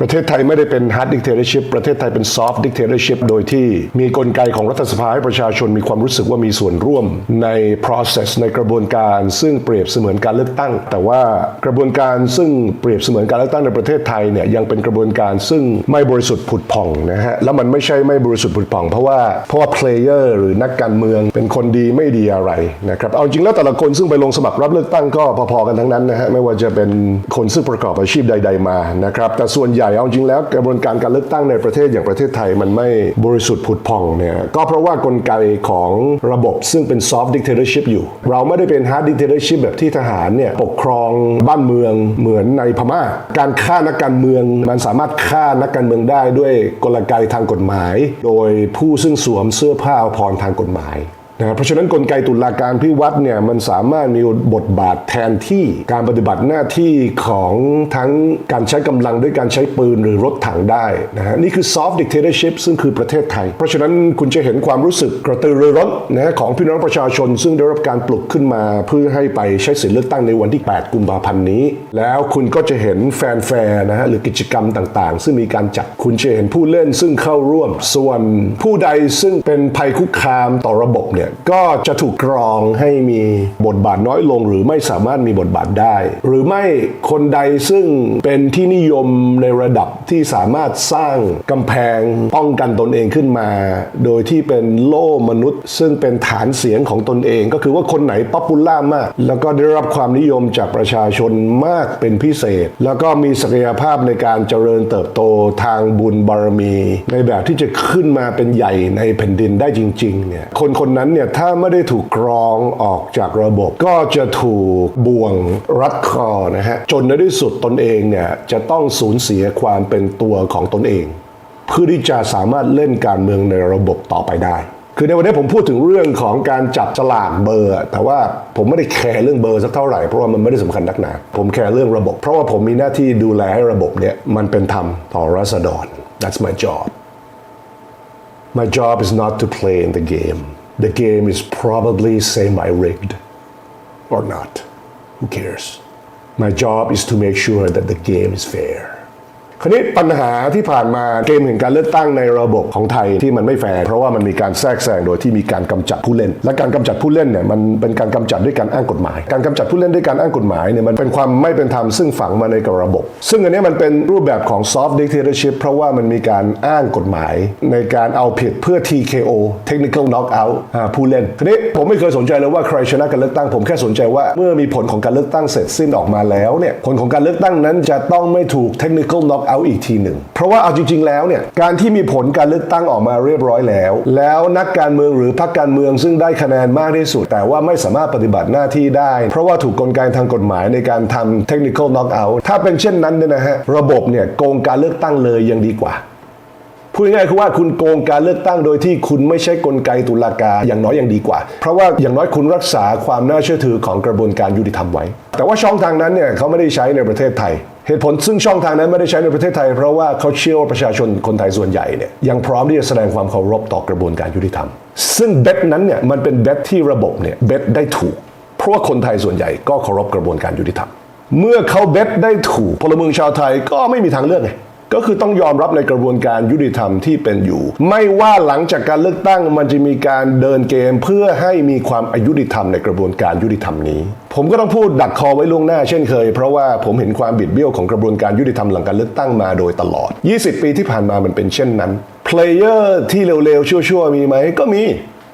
ประเทศไทยไม่ได้เป็น hard dictatorship ประเทศไทยเป็น soft dictatorship โดยที่มีกลไกของรัฐสภาให้ประชาชนมีความรู้สึกว่ามีส่วนร่วมใน process ในกระบวนการ ซึ่งเปรียบเสมือนการเลือกตั้ง แต่ว่ากระบวนการซึ่งเปรียบเสมือนการเลือกตั้งในประเทศไทยเนี่ยยังเป็นกระบวนการซึ่งไม่บริสุทธิ์ผุดผ่องนะฮะแล้วมันไม่ใช่ไม่บริสุทธิ์ผุดผ่อง เพราะว่าเพราะว่า player หรือนักการเมืองเป็นคนดีไม่ดีอะไรนะครับเอาจริงแล้วแต่ละคนซึ่งไปลงสมัครรับเลือกตั้งก็พอๆกันทั้งนั้นนะฮะไม่ว่าจะเป็นคนซึ่งประกอบอาชีพใด ๆมานะครับแต่ส่วนใหญ่เอาจริงแล้วกระบวนการการเลือกตั้งในประเทศอย่างประเทศไทยมันไม่บริสุทธิ์ผุดผ่องเนี่ยก็เพราะว่ากลไกของระบบซึ่งเป็น soft dictatorship อยู่ เราไม่ได้เป็น hard dictatorship แบบที่ทหารเนี่ยปกครองบ้านเมืองเหมือนในพม่า การฆ่านักการเมืองมันสามารถฆ่านักการเมืองได้ด้วยกลไกทางกฎหมาย โดยผู้ซึ่งสวมเสื้อผ้าอภรณ์ทางกฎหมาย นะเพราะฉะนั้นกลไกตุลาการพิวัตรเนี่ยมันสามารถมีบทบาทแทนที่การปฏิบัติหน้าที่ของทั้งการใช้กำลังด้วยการใช้ปืนหรือรถถังได้นะฮะนี่คือ soft dictatorship ซึ่งคือประเทศไทย เพราะฉะนั้นคุณจะเห็นความรู้สึกกระตือรือร้นนะฮะของพี่น้องประชาชน ซึ่งได้รับการปลุกขึ้นมาเพื่อให้ไปใช้สิทธิเลือกตั้งในวันที่ 8 กุมภาพันธ์นี้ แล้วคุณก็จะเห็นแฟนแฟร์นะฮะหรือกิจกรรมต่างๆ ซึ่งมีการจัดคุณจะเห็นผู้เล่นซึ่งเข้าร่วม ส่วนผู้ใดซึ่งเป็นภัยคุกคามต่อระบบเนี่ยก็จะถูกกรองให้มีบทบาทน้อยลง หรือไม่สามารถมีบทบาทได้ หรือไม่คนใดซึ่งเป็นที่นิยมในระดับที่สามารถสร้างกำแพงป้องกันตนเองขึ้นมา โดยที่เป็นโล่มนุษย์ ซึ่งเป็นฐานเสียงของตนเอง ก็คือว่าคนไหนป๊อปปูล่ามาก แล้วก็ได้รับความนิยมจากประชาชนมากเป็นพิเศษ แล้วก็มีศักยภาพในการเจริญเติบโตทางบุญบารมี ในแบบที่จะขึ้นมาเป็นใหญ่ในแผ่นดินได้จริงๆเนี่ยคนคนนั้นเนี่ยถ้าไม่ได้ถูกกรองออกจากระบบ ก็จะถูกบ่วงรัดคอนะฮะจนในที่สุดตนเองเนี่ยจะต้องสูญเสียความเป็นตัวของตนเอง เพื่อที่จะสามารถเล่นการเมืองในระบบต่อไปได้คือในวันนี้ผมพูดถึงเรื่องของการจับฉลากเบอร์ แต่ว่าผมไม่ได้แคร์เรื่องเบอร์สักเท่าไหร่ เพราะว่ามันไม่ได้สำคัญนักหนา ผมแคร์เรื่องระบบ เพราะว่าผมมีหน้าที่ดูแลให้ระบบเนี่ยมันเป็นธรรมต่อรัษฎร that's my job my job is not to play in the game the game is probably semi-rigged or not. Who cares? My job is to make sure that the game is fair คราวนี้ปัญหาที่ผ่านมาเกมแห่งการเลือกตั้งในระบบของไทยที่มันไม่แฟร์เพราะว่ามันมีการแทรกแซงโดยที่มีการกำจัดผู้เล่น และการกำจัดผู้เล่นเนี่ยมันเป็นการกำจัดด้วยการอ้างกฎหมาย การกำจัดผู้เล่นด้วยการอ้างกฎหมายเนี่ยมันเป็นความไม่เป็นธรรมซึ่งฝังมาในกับระบบ ซึ่งอันนี้มันเป็นรูปแบบของ soft dictatorship เพราะว่ามันมีการอ้างกฎหมาย ในการเอาผิดเพื่อ TKO technical knockout ผู้เล่นทีนี้ผมไม่เคยสนใจเลยว่าใครชนะการเลือกตั้ง ผมแค่สนใจว่าเมื่อมีผลของการเลือกตั้งเสร็จสิ้นออกมาแล้วเนี่ยผลของการเลือกตั้งนั้นจะต้องไม่ถูก technical knockout อีกทีหนึ่ง เพราะว่าเอาจริง ๆ แล้วเนี่ยการที่มีผลการเลือกตั้งออกมาเรียบร้อยแล้ว แล้วนักการเมืองหรือพรรคการเมืองซึ่งได้คะแนนมากที่สุด แต่ว่าไม่สามารถปฏิบัติหน้าที่ได้ เพราะว่าถูกกลไกทางกฎหมายในการทำ technical knockout ถ้าเป็นเช่นนั้นเนี่ยนะฮะระบบเนี่ยโกงการเลือกตั้งเลยยังดีกว่าพูดง่ายๆคือว่าคุณโกงการเลือกตั้งโดยที่คุณไม่ใช่กลไกตุลาการอย่างน้อยยังดีกว่า เพราะว่าอย่างน้อยคุณรักษาความน่าเชื่อถือของกระบวนการยุติธรรมไว้ แต่ว่าช่องทางนั้นเนี่ยเขาไม่ได้ใช้ในประเทศไทย เหตุผลซึ่งช่องทางนั้นไม่ได้ใช้ในประเทศไทย เพราะว่าเขาเชื่อว่าประชาชนคนไทยส่วนใหญ่เนี่ยยังพร้อมที่จะแสดงความเคารพต่อกระบวนการยุติธรรม ซึ่งเบตนั้นเนี่ยมันเป็นเบตที่ระบบเนี่ยเบตได้ถูก เพราะว่าคนไทยส่วนใหญ่ก็เคารพกระบวนการยุติธรรม เมื่อเขาเบตได้ถูกพลเมืองชาวไทยก็ไม่มีทางเลือกไง ก็คือต้องยอมรับในกระบวนการยุติธรรมที่เป็นอยู่ ไม่ว่าหลังจากการเลือกตั้งมันจะมีการเดินเกมเพื่อให้มีความอายุติธรรมในกระบวนการยุติธรรมนี้ ผมก็ต้องพูดดักคอไว้ล่วงหน้าเช่นเคย เพราะว่าผมเห็นความบิดเบี้ยวของกระบวนการยุติธรรมหลังการเลือกตั้งมาโดยตลอด 20 ปีที่ผ่านมามันเป็นเช่นนั้นเพลเยอร์ที่เร็วๆชั่วๆมีไหมก็มี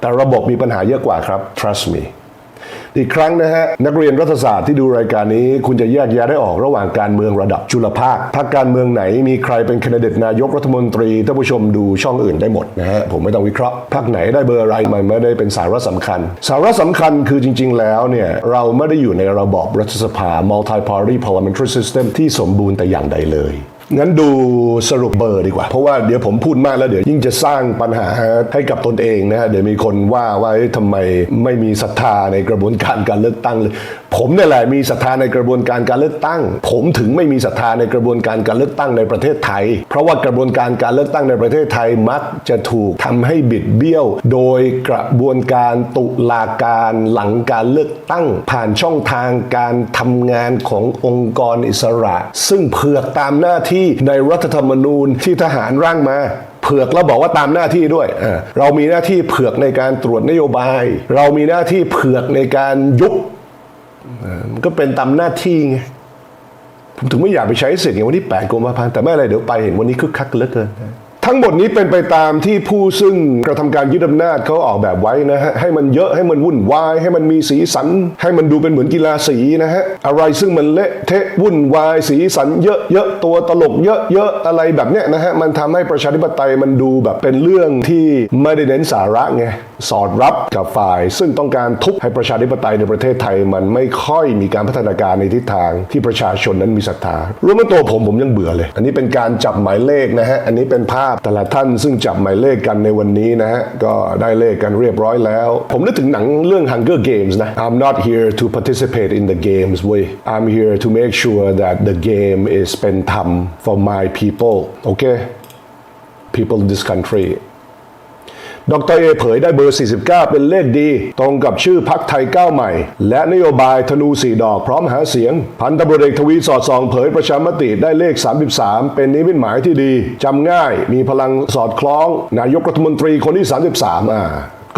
แต่ระบบมีปัญหาเยอะกว่าครับ trust me อีกครั้งนะฮะนักเรียนรัฐศาสตร์ที่ดูรายการนี้ คุณจะแยกแยะได้ออกระหว่างการเมืองระดับจุลภาคพรรคการเมืองไหนมีใครเป็นแคนดิเดตนายกรัฐมนตรีท่านผู้ชมดูช่องอื่นได้หมดนะฮะผมไม่ต้องวิเคราะห์พรรคไหนได้เบอร์อะไรมันไม่ได้เป็นสาระสำคัญ สาระสำคัญคือจริง ๆ แล้วเนี่ยเราไม่ได้อยู่ในระบอบรัฐสภา multi party parliamentary system ที่สมบูรณ์แต่อย่างใดเลย งั้นดูสรุปเบอร์ดีกว่า เพราะว่าเดี๋ยวผมพูดมากแล้วเดี๋ยวยิ่งจะสร้างปัญหาให้กับตนเองนะฮะเดี๋ยวมีคนว่าว่าเอ๊ะทำไมไม่มีศรัทธาในกระบวนการการเลือกตั้งเลย ผมเนี่ยแหละมีศรัทธาในกระบวนการการเลือกตั้ง ผมถึงไม่มีศรัทธาในกระบวนการการเลือกตั้งในประเทศไทย เพราะว่ากระบวนการการเลือกตั้งในประเทศไทยมักจะถูกทำให้บิดเบี้ยว โดยกระบวนการตุลาการหลังการเลือกตั้ง ผ่านช่องทางการทำงานขององค์กรอิสระ ซึ่งเผือกตามหน้าที่ในรัฐธรรมนูญที่ทหารร่างมาเผือกแล้วบอกว่าตามหน้าที่ด้วยอ่าเรามีหน้าที่เผือกในการตรวจนโยบาย เรามีหน้าที่เผือกในการยุบ มันก็เป็นตามหน้าที่ไงผมถึงไม่อยากไปใช้สิทธิ์ไงวันที่8กุมภาพันธ์แต่ไม่อะไรเดี๋ยวไปเห็นวันนี้คึกคักเหลือเกิน ทั้งหมดนี้เป็นไปตามที่ผู้ซึ่งกระทำการยึดอำนาจเขาออกแบบไว้นะฮะให้มันเยอะให้มันวุ่นวาย ให้มันมีสีสัน ให้มันดูเป็นเหมือนกีฬาสีนะฮะอะไรซึ่งมันเละเทะวุ่นวายสีสันเยอะเยอะๆตัวตลกเยอะเยอะๆอะไรแบบเนี้ยนะฮะมันทำให้ประชาธิปไตยมันดูแบบเป็นเรื่องที่ไม่ได้เน้นสาระไงสอดรับกับฝ่าย ซึ่งต้องการทุบให้ประชาธิปไตยในประเทศไทยมันไม่ค่อยมีการพัฒนาการในทิศทางที่ประชาชนนั้นมีศรัทธารวมทั้งตัวผมผมยังเบื่อเลย อันนี้เป็นการจับหมายเลขนะฮะอันนี้เป็นภาพแต่ละท่านซึ่งจับหมายเลขกันในวันนี้นะฮะ ก็ได้เลขกันเรียบร้อยแล้ว ผมนึกถึงหนังเรื่อง Hunger Games นะ I'm not here to participate in the games เว้ย I'm here to make sure that the game is เป็นธรรม for my people โอเค people in this country ดรเอเผยได้เบอร์ 49 เป็นเลขดี ตรงกับชื่อพักไทยก้าวใหม่ และนโยบายธนูสีดอกพร้อมหาเสียง พันตำรวจเอกทวีสอดส่องเผยประชามติได้เลข 33 เป็นนิมิตหมายที่ดีจำง่ายมีพลังสอดคล้อง นายกรัฐมนตรีคนที่ 33 อ่า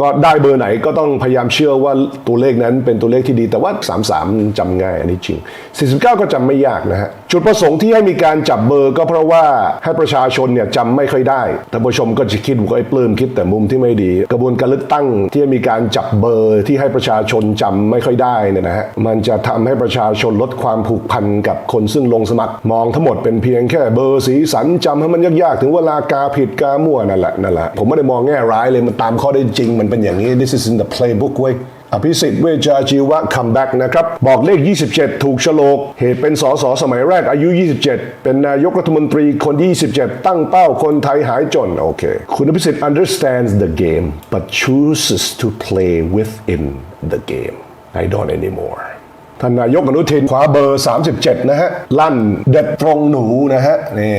ก็ได้เบอร์ไหนก็ต้องพยายามเชื่อว่าตัวเลขนั้นเป็นตัวเลขที่ดี แต่ว่า 33จำง่ายอันนี้จริง 49 ก็จำไม่ยากนะฮะ จุดประสงค์ที่ให้มีการจับเบอร์ก็เพราะว่าให้ประชาชนเนี่ยจำไม่ค่อยได้ท่านผู้ชมก็จะคิดว่าไอ้ปลื้มคิดแต่มุมที่ไม่ดี กระบวนการเลือกตั้งที่มีการจับเบอร์ที่ให้ประชาชนจำไม่ค่อยได้เนี่ยนะฮะ มันจะทำให้ประชาชนลดความผูกพันกับคนซึ่งลงสมัคร มองทั้งหมดเป็นเพียงแค่เบอร์สีสันจำให้มันยากๆ ถึงเวลากาผิดกามั่วนั่นแหละนั่นแหละผมไม่ได้มองแง่ร้ายเลยมันตามข้อได้จริงมันเป็นอย่างนี้ this is in the playbook เว้ยอภิสิทธิ์เวชาชีวะคัมแบ็กนะครับ บอกเลข 27 ถูกฉลก เหตุเป็นสสสมัยแรกอายุ 27 เป็นนายกรัฐมนตรีคนที่27 ตั้งเป้าคนไทยหายจน โอเค คุณอภิสิทธิ์ understands the game but chooses to play within the game I don't anymore ท่านนายกอนุทินคว้าเบอร์ 37 นะฮะ ลั่นเด็ดตรงหนูนะฮะนี่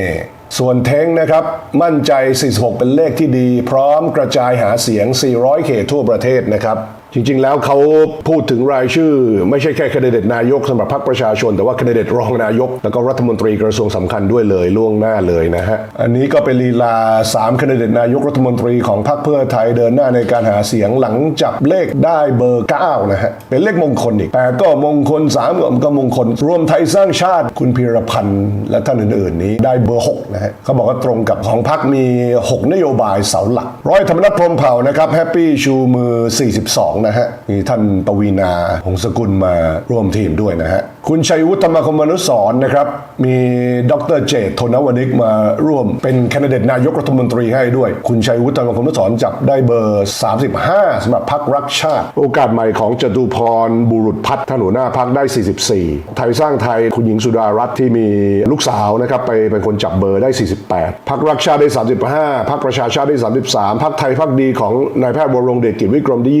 ส่วนเท้งนะครับ มั่นใจ 46 เป็นเลขที่ดี พร้อมกระจายหาเสียง 400 เขตทั่วประเทศนะครับจริง ๆ แล้วเขาพูดถึงรายชื่อ ไม่ใช่แค่คนดิเดตนายกสำหรับพรรคประชาชน แต่ว่าคนดิเดตรองนายก แล้วก็รัฐมนตรีกระทรวงสำคัญด้วยเลยล่วงหน้าเลยนะฮะ อันนี้ก็เป็นลีลา3คนดิเดตนายกรัฐมนตรีของพรรคเพื่อไทยเดินหน้าในการหาเสียงหลังจับเลขได้เบอร์9นะฮะเป็นเลขมงคลอีกแต่ก็มงคล3ก็มงคล รวมไทยสร้างชาติคุณพีรพันธ์และท่านอื่นๆ นี้ได้เบอร์6นะฮะเขาบอกว่าตรงกับของพรรคมี 6 นโยบายเสาหลัก ร้อยธรรมนัฐพรมเผ่านะครับแฮปปี้ชูมือ 42นะฮะมีท่านปวีนาหงสกุลมาร่วมทีมด้วยนะฮะคุณชัยวุฒิธรรมคมนุสรนะครับ มีดรเจตโทนวนิกมาร่วมเป็นแคนดิเดตนายกรัฐมนตรีให้ด้วย คุณชัยวุฒิธรรมคมนุสรจับได้เบอร์ 35สำหรับพักรักชาติ โอกาสใหม่ของจตุพรบุรุษพัฒน์ท่านหัวหน้าพักได้ 44 ไทยสร้างไทยคุณหญิงสุดารัตน์ที่มีลูกสาวนะครับไปเป็นคนจับเบอร์ได้ 48 พักรักชาติได้ 35 พักประชาชาติได้ 33 พักไทยพักดีของนายแพทย์วรงเดชกิจวิกรมได้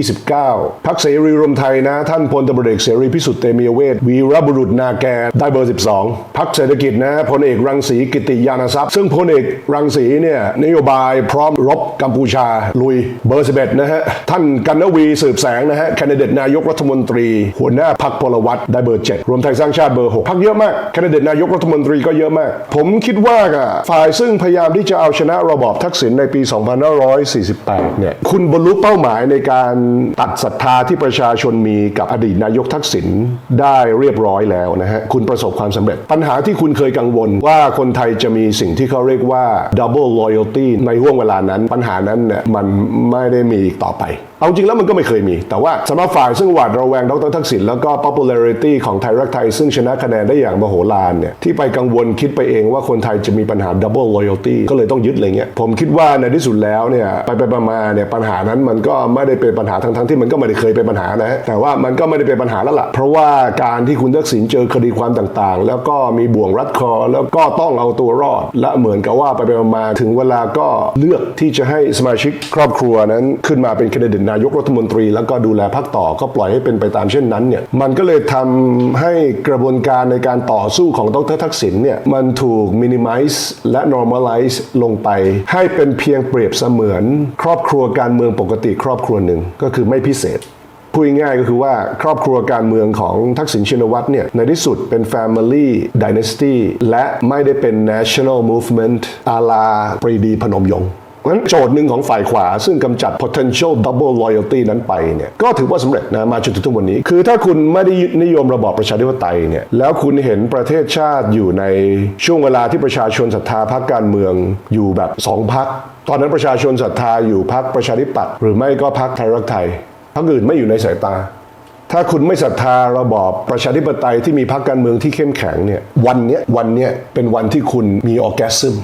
29 พักเสรีรวมไทยนะท่านพลตำรวจเอกเสรีพิสุทธิ์เตมียเวทวีรบุรุษนาแกได้เบอร์ 12 พักเศรษฐกิจนะพลเอกรังสีกิติยานทรัพย์ ซึ่งพลเอกรังสีเนี่ยนโยบายพร้อมรบกัมพูชาลุยเบอร์ 11 นะฮะ ท่านกันนวีสืบแสงนะฮะแคนดิเดตนายกรัฐมนตรี หัวหน้าพักพลวัตได้เบอร์ 7 รวมไทยสร้างชาติเบอร์ 6 พักเยอะมากแคนดิเดตนายกรัฐมนตรีก็เยอะมาก ผมคิดว่าอะฝ่ายซึ่งพยายามที่จะเอาชนะระบอบทักษิณในปี 2548 เนี่ยคุณบรรลุเป้าหมายในการตัดศรัทธาที่ประชาชนมีกับอดีตนายกทักษิณได้เรียบร้อยแล้วนะฮะคุณประสบความสำเร็จ ปัญหาที่คุณเคยกังวลว่าคนไทยจะมีสิ่งที่เขาเรียกว่า double loyalty ในห่วงเวลานั้น ปัญหานั้นเนี่ยมันไม่ได้มีอีกต่อไป เอาจริงแล้วมันก็ไม่เคยมี แต่ว่าสำหรับฝ่ายซึ่งหวาดระแวงดรทักษิณแล้วก็ popularity ของไทยรักไทย ซึ่งชนะคะแนนได้อย่างมโหฬารเนี่ยที่ไปกังวลคิดไปเองว่าคนไทยจะมีปัญหา double loyalty ก็เลยต้องยึดอะไรเงี้ยผมคิดว่าในที่สุดแล้วเนี่ยไปไปมาเนี่ยปัญหานั้นมันก็ไม่ได้เป็นปัญหาทั้งๆที่มันก็ไม่ได้เคยเป็นปัญหานะฮะแต่ว่ามันก็ไม่ได้เป็นปัญหาแล้วล่ะเพราะว่าการที่คุณทักษิณเจอคดีความต่างๆ แล้วก็มีบ่วงรัดคอ แล้วก็ต้องเอาตัวรอด และเหมือนกับว่าไปไปมาถึงเวลาก็เลือกที่จะให้สมาชิกครอบครัวนั้นขึ้นมาเป็นคนดิเดตนายกรัฐมนตรี แล้วก็ดูแลพักต่อก็ปล่อยให้เป็นไปตามเช่นนั้นเนี่ยมันก็เลยทำให้กระบวนการในการต่อสู้ของดรทักษิณเนี่ยมันถูก minimize และ normalize ลงไป ให้เป็นเพียงเปรียบเสมือน ครอบครัวการเมืองปกติครอบครัวหนึ่งก็คือไม่พิเศษ พูดง่ายก็คือว่าครอบครัวการเมืองของทักษิณชินวัตรเนี่ยในที่สุดเป็น Family Dynasty และไม่ได้เป็น National Movement อาลาปรีดีพนมยงค์นั้นโจทย์หนึ่งของฝ่ายขวา ซึ่งกำจัด potential double loyalty นั้นไปเนี่ยก็ถือว่าสำเร็จนะมาจนถึงทุกวันนี้ คือถ้าคุณไม่ได้นิยมระบอบประชาธิปไตยเนี่ยแล้วคุณเห็นประเทศชาติอยู่ในช่วงเวลาที่ประชาชนศรัทธาพรรคการเมืองอยู่แบบสองพรรคตอนนั้นประชาชนศรัทธาอยู่พรรคประชาธิปัตย์หรือไม่ก็พรรคไทยรักไทย พรรคอื่นไม่อยู่ในสายตา ถ้าคุณไม่ศรัทธาระบอบประชาธิปไตยที่มีพรรคการเมืองที่เข้มแข็งเนี่ยวันเนี้ยวันเนี้ยเป็นวันที่คุณมีออแกซึม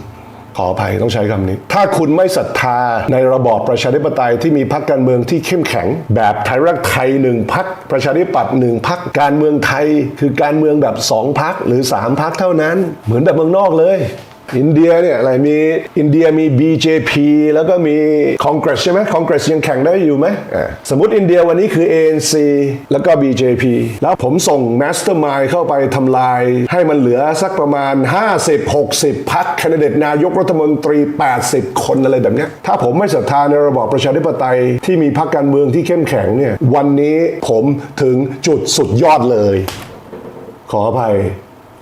ขออภัยต้องใช้คำนี้ ถ้าคุณไม่ศรัทธาในระบอบประชาธิปไตยที่มีพรรคการเมืองที่เข้มแข็ง แบบไทยรักไทยหนึ่งพรรคประชาธิปัตย์หนึ่งพรรคการเมืองไทย คือการเมืองแบบสองพรรคหรือสามพรรคเท่านั้น เหมือนแบบเมืองนอกเลย อินเดียเนี่ยอะไรมีอินเดียมี BJP แล้วก็มีคอนเกรสใช่ไหมคอนเกรสยังแข่งได้อยู่ไหมสมมติอินเดียวันนี้คือ ANC แล้วก็ BJP แล้วผมส่ง Mastermind เข้าไปทำลาย ให้มันเหลือสักประมาณ 50-60 พักแคนดิเดตนายกรัฐมนตรี 80 คนอะไรแบบนี้ถ้าผมไม่ศรัทธาในระบอบประชาธิปไตยที่มีพรรคการเมืองที่เข้มแข็งเนี่ยวันนี้ผมถึงจุดสุดยอดเลย ขออภัย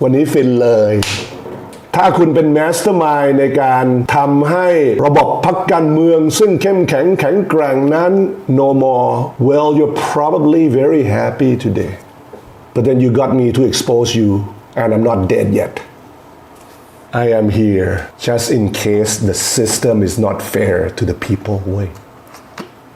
วันนี้ฟินเลย ถ้าคุณเป็นแมสเตอร์มายในการทำให้ระบบพักการเมือง ซึ่งเข้มแข็งแข็งแกร่งนั้น no more well you're probably very happy today but then you got me to expose you and I'm not dead yet I am here just in case the system is not fair to the people เว้ย